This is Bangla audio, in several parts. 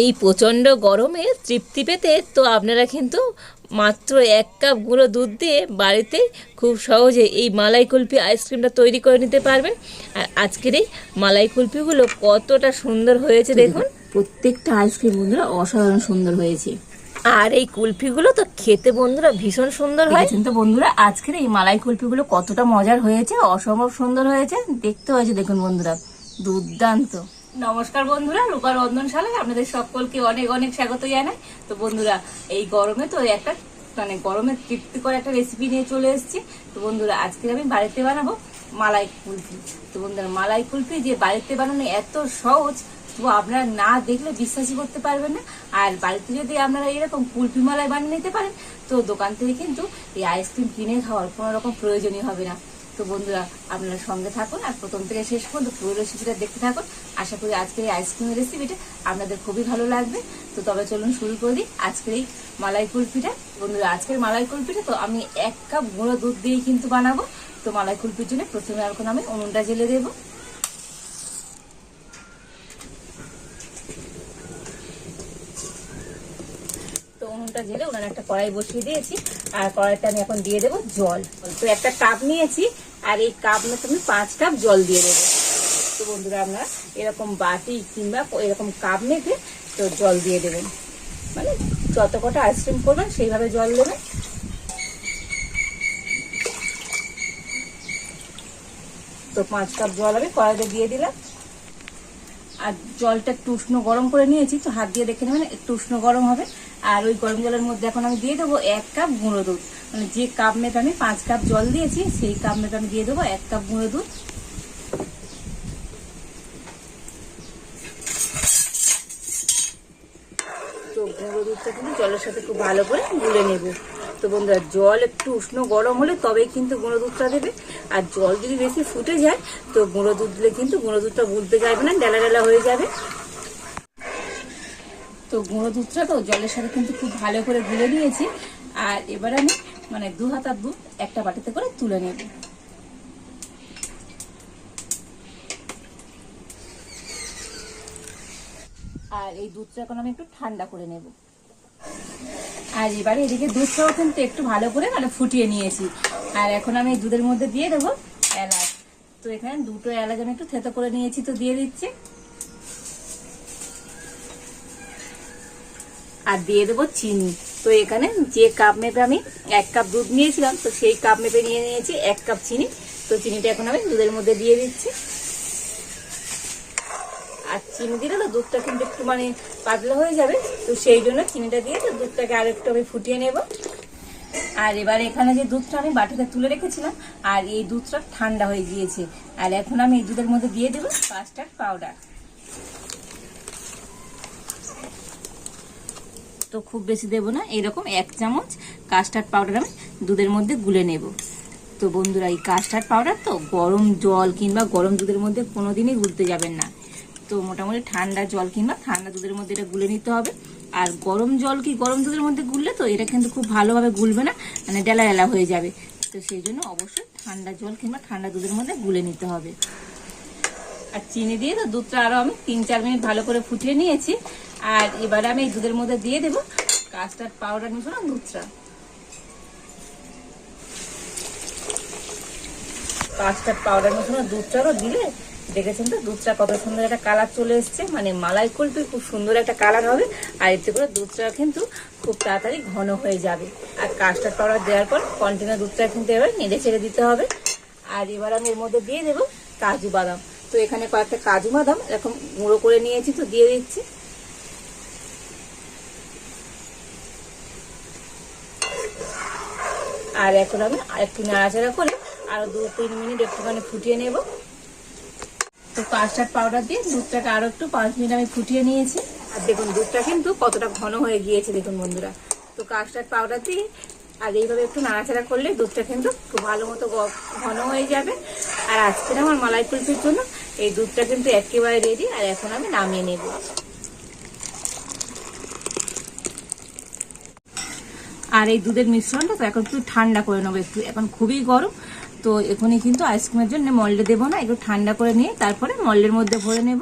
এই প্রচণ্ড গরমে তৃপ্তি পেতে তো আপনারা কিন্তু মাত্র এক কাপ গুঁড়ো দুধ দিয়ে বাড়িতে খুব সহজে এই মালাই কুলফি আইসক্রিমটা তৈরি করে নিতে পারবেন। আর আজকের এই মালাই কুলফিগুলো কতটা সুন্দর হয়েছে দেখুন। প্রত্যেকটা আইসক্রিম বন্ধুরা অসাধারণ সুন্দর হয়েছে। আর এই কুলফিগুলো তো খেতে বন্ধুরা ভীষণ সুন্দর হয়। দেখেছেন তো বন্ধুরা আজকের এই মালাই কুলফিগুলো কতটা মজার হয়েছে অসম্ভব সুন্দর হয়েছে। দেখতে হয়েছে দেখুন বন্ধুরা দুর্দান্ত। নমস্কার বন্ধুরা রূপার রন্ধনশালায় আপনাদের সকলকে অনেক অনেক স্বাগত জানাই। তো বন্ধুরা, এই গরমে তো একটা মানে গরমে তৃপ্তি করে একটা রেসিপি নিয়ে চলে এসেছি। তো বন্ধুরা, আজকে আমি বাড়িতে বানাবো মালাই কুলফি। তো বন্ধুরা, মালাই কুলফি যে বাড়িতে বানানো এত সহজ তো আপনারা না দেখলে বিশ্বাসই করতে পারবেন না। আর বাড়িতে যদি আপনারা এরকম কুলফি মালাই বানিয়ে নিতে পারেন, তো দোকান থেকে কিন্তু এই আইসক্রিম কিনে খাওয়ার কোনো রকম প্রয়োজনই হবে না। তো বন্ধুরা, আপনারা সঙ্গে থাকুন আর প্রথম থেকে শেষ পর্যন্ত পুরো রেসিপিটা দেখতে থাকুন। আশা করি আজকের এই আইসক্রিমের রেসিপিটা আপনাদের খুবই ভালো লাগবে। তো তবে চলুন শুরু করে দিই আজকের এই মালাই কুলফিটা। বন্ধুরা, আজকের মালাই কুলফিটা তো আমি এক কাপ গুঁড়ো দুধ দিয়েই কিন্তু বানাবো। তো মালাই কুলপির জন্য প্রথমে এখন আমি উনুনটা জেলে দেবো। উনুনটা জেলে উনার একটা কড়াই বসিয়ে দিয়েছি। আর কড়াইটা আমি এখন দিয়ে দেবো জল। তো একটা কাপ নিয়েছি। আর এই কাপ মতো আমি পাঁচ কাপ জল দিয়ে দেবো। তো বন্ধুরা আপনারা এরকম বাটি কিংবা এরকম কাপ মেপে তো জল দিয়ে দেবেন মানে যত কটা আইসক্রিম করবেন, সেইভাবে জল দেবেন। তো পাঁচ কাপ জল আমি কড়াইতে দিয়ে দিলাম। আর জলটা একটু উষ্ণ গরম করে নিয়েছি, তো হাত দিয়ে দেখে নেবেন, একটু উষ্ণ গরম হবে। আর ওই গরম জলের মধ্যে এখন আমি দিয়ে দেবো এক কাপ গুঁড়ো দুধ। মানে যে কাপ মেপে আমি পাঁচ কাপ জল দিয়েছি, সেই কাপ মেপে আমি দিয়ে দেবো এক কাপ গুঁড়ো দুধ। তো গুঁড়ো দুধটা কিন্তু জলের সাথে খুব ভালো করে গুলে নেব। তো বন্ধুরা, জল একটু উষ্ণ গরম হলে তবেই কিন্তু গুঁড়ো দুধটা দেবে। আর জল যদি বেশি ফুটে যায়, তো গুঁড়ো দুধ দিলে কিন্তু গুঁড়ো দুধটা গুলতে যাবে না, ডেলা ডেলা হয়ে যাবে। তো গুঁড়ো দুধটা তো জলের সাথে কিন্তু খুব ভালো করে গুলে নিয়েছি। আর এবার আমি মানে দু হাতার দুধ একটা বাটিতে করে তুলে নেব। আর এই দুধটা এখন আমি একটু ঠান্ডা করে নেব। আর এবারে এদিকে দুধটাও কিন্তু একটু ভালো করে মানে ফুটিয়ে নিয়েছি। আর এখন আমি দুধের মধ্যে দিয়ে দেবো এলাচ। তো এখানে দুটো এলাচ আমি একটু থেতো করে নিয়েছি, তো দিয়ে দিচ্ছি। আর দিয়ে দেবো চিনি। তো এখানে যে কাপ মেপে আমি এক কাপ দুধ নিয়েছিলাম, তো সেই কাপ মেপে নিয়ে নিয়েছি, এক কাপ চিনি। তো চিনিটা এখন আমি দুধের মধ্যে দিয়ে দিচ্ছি। আর চিনি দিলে তো দুধটা কিন্তু একটু মানে পাতলা হয়ে যাবে, তো সেই জন্য চিনিটা দিয়ে তো দুধটাকে আর একটু আমি ফুটিয়ে নেব। আর এবার এখানে যে দুধটা আমি বাটিতে তুলে রেখেছিলাম, আর এই দুধটা ঠান্ডা হয়ে গিয়েছে। আর এখন আমি এই দুধের মধ্যে দিয়ে দেবো কাস্টার্ড পাউডার তো খুব বেশি দেবো না। এরকম এক চামচ কাস্টার্ড পাউডার আমি দুধের মধ্যে গুলে নেব। তো বন্ধুরা, এই কাস্টার্ড পাউডার তো গরম জল কিংবা গরম দুধের মধ্যে কোনো দিনই গুলতে যাবেন না। তো মোটামুটি ঠান্ডা জল কিংবা ঠান্ডা দুধের মধ্যে এটা গুলে নিতে হবে। আর গরম জল কি গরম দুধের মধ্যে গুললে তো এটা কিন্তু খুব ভালোভাবে গুলবে না মানে ডেলা ডেলা হয়ে যাবে। তো সেই জন্য অবশ্যই ঠান্ডা জল কিংবা ঠান্ডা দুধের মধ্যে গুলে নিতে হবে। আর চিনি দিয়ে তো দুধটা আরও আমি তিন, চার মিনিট ভালো করে ফুটিয়ে নিয়েছি। আর এবারে আমি এই দুধের মধ্যে দিয়ে দেবো কাস্টার্ড পাউডার মিশানো দুধটা। কাস্টার্ড পাউডার মিশানো দুধটারও দিলে দেখেছেন তো, দুধটা কত সুন্দর একটা কালার চলে এসছে। মানে মালাই কুলপি খুব সুন্দর একটা কালার হবে। আর এতে করে দুধটা কিন্তু খুব তাড়াতাড়ি ঘন হয়ে যাবে। আর কাস্টার্ড পাউডার দেওয়ার পর কন্টিনিউ দুধটা কিন্তু এবার নেড়ে ছেড়ে দিতে হবে। আর এবার আমি এর মধ্যে দিয়ে দেবো কাজু বাদাম। তো এখানে কয়েকটা কাজু বাদাম, এরকম গুঁড়ো করে নিয়েছি তো, দিয়ে দিচ্ছি। আর এখন আমি আরেকটু নাড়াচাড়া করে আরও দু তিন মিনিট একটুখানি ফুটিয়ে নেব। তো কাস্টার্ড পাউডার দিয়ে দুধটাকে আরও একটু পাঁচ মিনিট আমি ফুটিয়ে নিয়েছি। আর দেখুন, দুধটা কিন্তু কতটা ঘন হয়ে গিয়েছে, দেখুন বন্ধুরা। তো কাস্টার্ড পাউডার দিয়ে আর এইভাবে একটু নাড়াচাড়া করলে দুধটা কিন্তু খুব ভালো মতো ঘন হয়ে যাবে। আর আজকের আমার মালাই কুলফির জন্য এই দুধটা কিন্তু একেবারে রেডি, আর এখন আমি নামিয়ে নেব। আর এই দুধের মিশ্রণটা তো এখন একটু ঠান্ডা করে নেব একটু। এখন খুবই গরম, তো এখনই কিন্তু আইসক্রিমের জন্য মল্ডে দেবো না, একটু ঠান্ডা করে নিয়ে তারপরে মল্ডের মধ্যে ভরে নেব।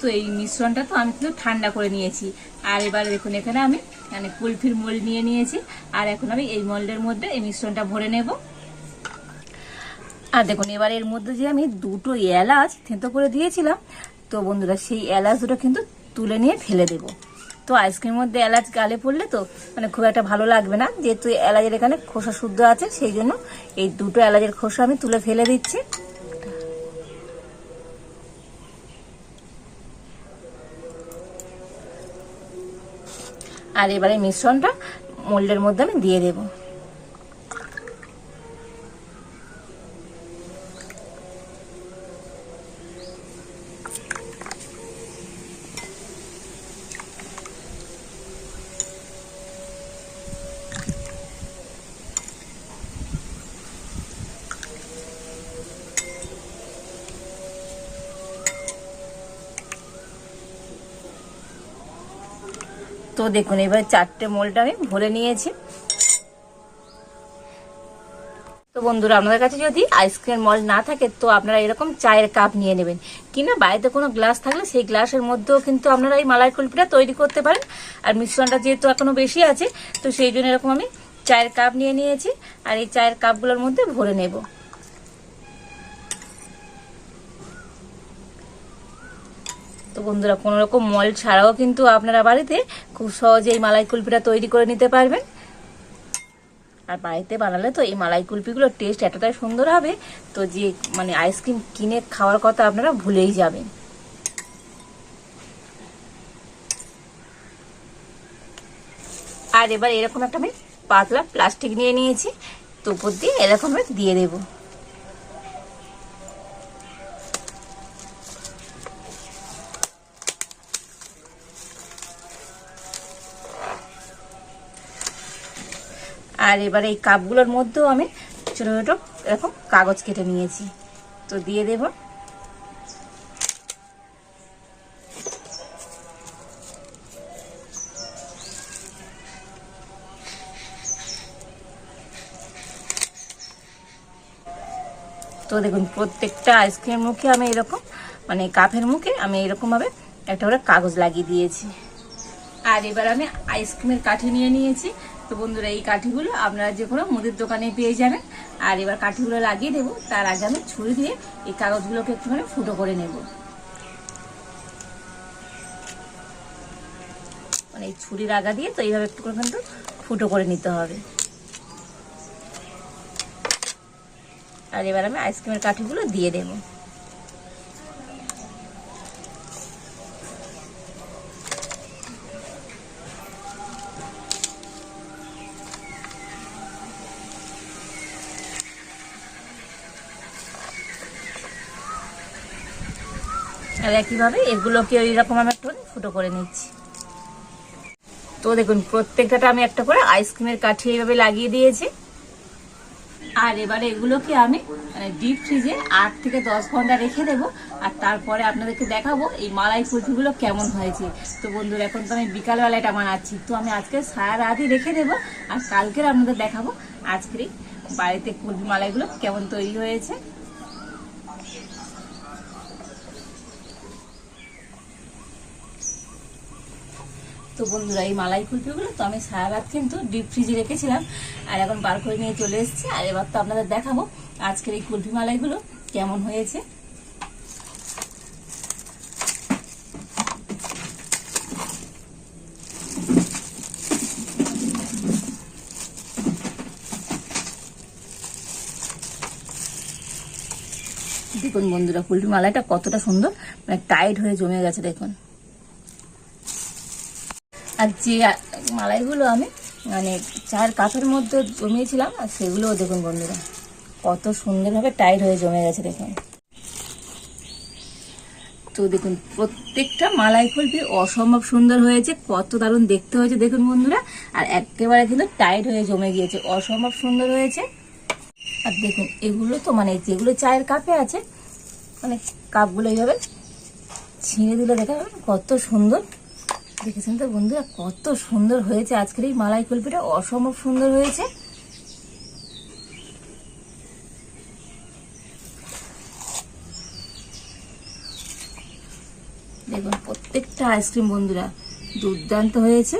তো এই মিশ্রণটা তো আমি কিন্তু ঠান্ডা করে নিয়েছি। আর এবার দেখুন, এখানে আমি মানে কুলফির মোল্ড নিয়ে নিয়েছি। আর এখন আমি এই মোল্ডের মধ্যে এই মিশ্রণটা ভরে নেব। আর দেখুন, এবার এর মধ্যে যে আমি দুটো এলাচ থেঁতো করে দিয়েছিলাম, তো বন্ধুরা সেই এলাচ দুটো কিন্তু তুলে নিয়ে ফেলে দেব। তো আইসক্রিমের মধ্যে এলাচ গালে পড়লে তো মানে খুব একটা ভালো লাগবে না, যেহেতু এলাচের এখানে খোসা শুদ্ধ আছে, সেই জন্য এই দুটো এলাচের খোসা আমি তুলে ফেলে দিচ্ছি। আর এবারে মিশ্রণটা মোল্ডের মধ্যে আমি দিয়ে দেবো। তো দেখুন, এবার চারটে মোলটা আমি ভরে নিয়েছি। তো বন্ধুরা, আপনাদের কাছে যদি আইসক্রিম মল না থাকে, তো আপনারা এরকম চায়ের কাপ নিয়ে নেবেন। কিনা বাড়িতে কোনো গ্লাস থাকলে সেই গ্লাসের মধ্যেও কিন্তু আপনারা এই মালাই কুলপিটা তৈরি করতে পারেন। আর মিশ্রণটা যেহেতু এখনও বেশি আছে, তো সেই জন্য এরকম আমি চায়ের কাপ নিয়ে নিয়েছি। আর এই চায়ের কাপগুলোর মধ্যে ভরে নেব। তো বন্ধুরা, কোনো রকম মল ছাড়াও কিন্তু আপনারা বাড়িতে খুব সহজে এই মালাই কুলপিটা তৈরি করে নিতে পারবেন। আর বাড়িতে বানালে তো এই মালাই কুলপিগুলোর টেস্ট এতটাই সুন্দর হবে, তো যে মানে আইসক্রিম কিনে খাওয়ার কথা আপনারা ভুলেই যাবেন। আর এবার এরকম একটা আমি পাতলা প্লাস্টিক নিয়ে নিয়েছি, তো উপর দিয়ে এরকম দিয়ে দেবো। আর এবার এই কাপগুলোর মধ্যেও আমি ছোটো ছোটো এরকম কাগজ কেটে নিয়েছি। তো দিয়ে দেব। তো দেখুন, প্রত্যেকটা আইসক্রিম মুখে আমি এরকম মানে কাপের মুখে আমি এরকমভাবে একটা করে কাগজ লাগিয়ে দিয়েছি। আর এবার আমি আইসক্রিমের কাঠি নিয়ে নিয়েছি। তো বন্ধুরা, এই কাঠিগুলো আপনারা যে কোনো মুদির দোকানে পেয়ে যাবেন। আর এবার কাঠিগুলো লাগিয়ে দেবো। তার আগে আমি ছুরি দিয়ে এই কাগজগুলোকে একটুখানি ফুটো করে নেব। মানে এই ছুরির আগা দিয়ে তো এইভাবে একটু কিন্তু ফুটো করে নিতে হবে। আর এবার আমি আইসক্রিমের কাঠিগুলো দিয়ে দেবো। আর একইভাবে এগুলোকে এইরকম আমি একটু ফুটো করে নিচ্ছি। তো দেখুন প্রত্যেকটা আমি একটা করে আইসক্রিমের কাঠি এইভাবে লাগিয়ে দিয়েছি। আর এবারে এগুলোকে আমি মানে ডিপ ফ্রিজে আট থেকে দশ ঘণ্টা রেখে দেব। আর তারপরে আপনাদেরকে দেখাবো এই মালাই কুলফিগুলো কেমন হয়েছে। তো বন্ধুরা, এখন তো আমি বিকালবেলা এটা বানাচ্ছি। তো আমি আজকে সারা রাতই রেখে দেবো। আর কালকের আপনাদের দেখাবো আজকের বাড়িতে কুলফি মালাইগুলো কেমন তৈরি হয়েছে। তো বন্ধুরা, এই মালাই কুলপিগুলো তো আমি সারা রাত কিন্তু ডিপ ফ্রিজে রেখেছিলাম। আর এখন বার করে নিয়ে চলে এসেছি। আর এবার তো আপনাদের দেখাবো আজকের এই কুলফি মালাইগুলো কেমন হয়েছে। দেখুন বন্ধুরা, কুলফি মালাইটা কতটা সুন্দর মানে টাইট হয়ে জমে গেছে দেখুন। আর যে মালাইগুলো আমি মানে চায়ের কাপের মধ্যে জমিয়েছিলাম, আর সেগুলোও দেখুন বন্ধুরা, কত সুন্দরভাবে টাইট হয়ে জমে গেছে দেখুন। তো দেখুন, প্রত্যেকটা মালাই কুলফি অসম্ভব সুন্দর হয়েছে, কত দারুণ দেখতে হয়েছে দেখুন বন্ধুরা, আর একেবারে কিন্তু টাইট হয়ে জমে গিয়েছে, অসম্ভব সুন্দর হয়েছে। আর দেখুন, এগুলো তো মানে যেগুলো চায়ের কাপে আছে মানে কাপগুলো এইভাবে ছিঁড়ে দিলে দেখা কত সুন্দর। দেখেছেন তো বন্ধুরা কত সুন্দর হয়েছে। আজকের এই মালাই কুলপিটা অসম্ভব সুন্দর হয়েছে। দেখুন, প্রত্যেকটা আইসক্রিম বন্ধুরা দুর্দান্ত হয়েছে।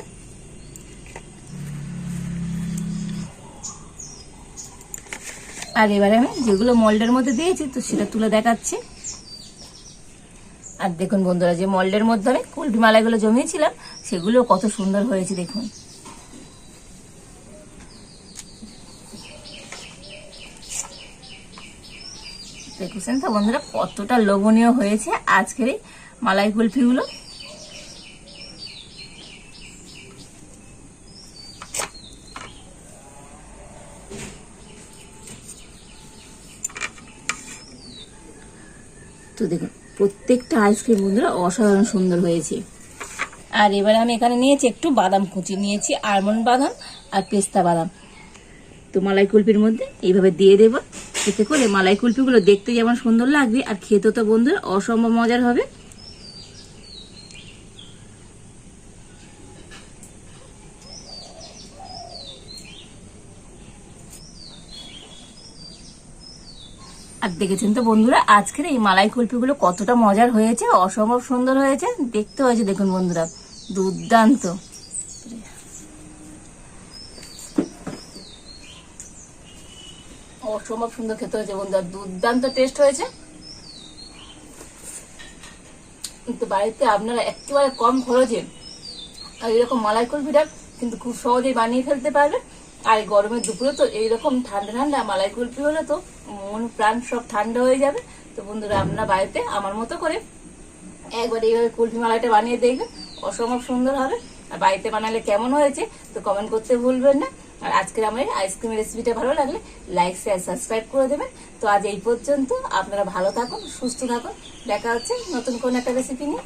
আর এবারে আমি যেগুলো মল্ডের মধ্যে দিয়েছি, তো সেটা তুলে দেখাচ্ছি। আর দেখুন বন্ধুরা, যে মল্ডের মধ্যে আমি কুলফি মালাইগুলো জমিয়েছিলাম, সেগুলো কত সুন্দর হয়েছে দেখুন। দেখেছেন তো বন্ধুরা, কতটা লোভনীয় হয়েছে আজকের এই মালাই কুলফিগুলো। তো দেখুন প্রত্যেকটা আইসক্রিম বন্ধুরা অসাধারণ সুন্দর হয়েছে। আর এবারে আমি এখানে নিয়েছি একটু বাদাম কুচি। নিয়েছি আলমন্ড বাদাম আর পেস্তা বাদাম। তো মালাই কুলপির মধ্যে এইভাবে দিয়ে দেব। এতে করে মালাই কুলপিগুলো দেখতে যেমন সুন্দর লাগবে। আর খেতে তো বন্ধুরা অসম্ভব মজার হবে। আর দেখেছেন তো বন্ধুরা, আজকের এই মালাই কুলপিগুলো কতটা মজার হয়েছে, অসম্ভব সুন্দর হয়েছে। দেখতে হয়েছে, দেখুন বন্ধুরা, দুর্দান্ত। অসম্ভব সুন্দর খেতে হয়েছে বন্ধুরা, দুর্দান্ত টেস্ট হয়েছে। তো বাড়িতে আপনারা একেবারে কম খরচে আর এরকম মালাই কুলপিটা কিন্তু খুব সহজেই বানিয়ে ফেলতে পারবে আর গরমের দুপুরে তো এইরকম ঠান্ডা ঠান্ডা, মালাই কুলপি হলে তো মন, প্রাণ সব ঠান্ডা হয়ে যাবে। তো বন্ধুরা আপনার বাড়িতে আমার মতো করে একবার এইভাবে কুলফি মালাইটা বানিয়ে দেখবেন। অসম্ভব সুন্দর হবে। আর বাড়িতে বানালে কেমন হয়েছে, তো কমেন্ট করতে ভুলবেন না। আর আজকের আমার আইসক্রিমের রেসিপিটা ভালো লাগলে লাইক শেয়ার সাবস্ক্রাইব করে দেবেন। তো আজ এই পর্যন্ত আপনারা ভালো থাকুন, সুস্থ থাকুন। দেখা হচ্ছে নতুন কোন একটা রেসিপি নিয়ে।